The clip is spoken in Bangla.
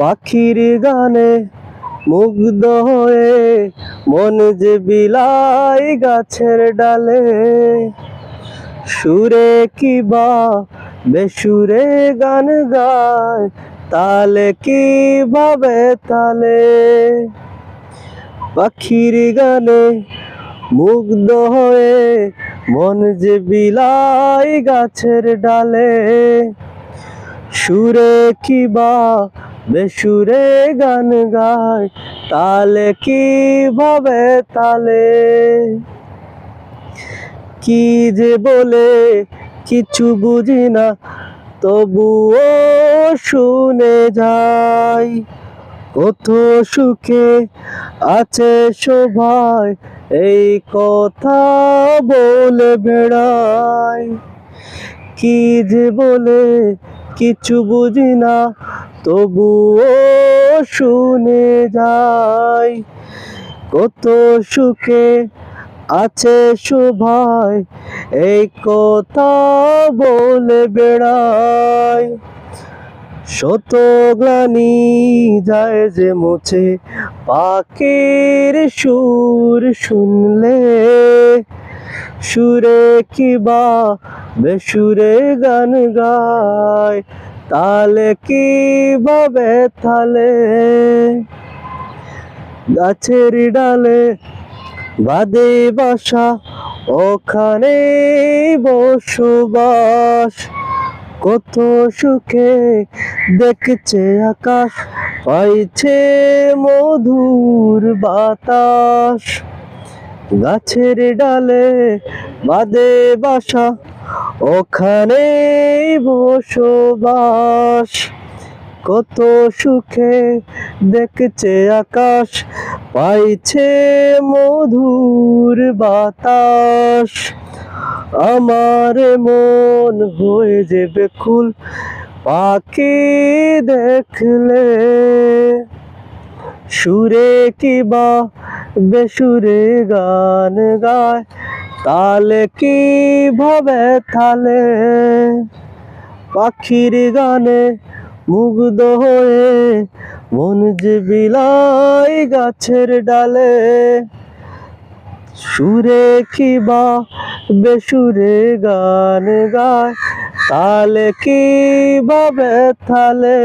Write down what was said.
পাখির গানে মুগ্ধ হয়ে মন যে বিলাই গাছের ডালে। সুরে কি বা বেসুরে গান গায়, তালে কীভাবে তালে পাখির গানে মুগ্ধ হয়ে মন যে বিলাই গাছের ডালে। সুরে কি বা বেসুরে গান গায়, তালে কীভাবে তালে? কি যে বলে কিছু বুঝি না, তবুও শুনে যাই। কত সুখে আছে সবাই, এই কথা বলে বেড়াই। কি যে বলে কিছু বুঝি না তবুও শুনে যাই কত সুখে আছে সবাই এই কথা বলে বেড়ায় শত গ্লানি যায় যে মুছে পাখির সুর শুনলে, সুরে কিবা বেসুরে গান গায়। তালে কীভাবে থালে গাছের ডালে বাদে বাসা, ওখানে বসবাস। কত সুখে দেখছে আকাশ, পাইছে মধুর বাতাস। গাছের ডালে বাদে বাসা, ওখানে বসবাস। কত সুখে দেখছে আকাশ, পাইছে মধুর বাতাস। আমার মন হয়ে যে বেকুল পাখি দেখলে। সুরে কিবা বেসুরে গান গায় তালে কীভাবে তালে? পাখির গানে মুগ্ধ হয়ে মন যে বিলাই গাছের ডালে। সুরে কিবা বেসুরে গান গায়, তালে কীভাবে তালে?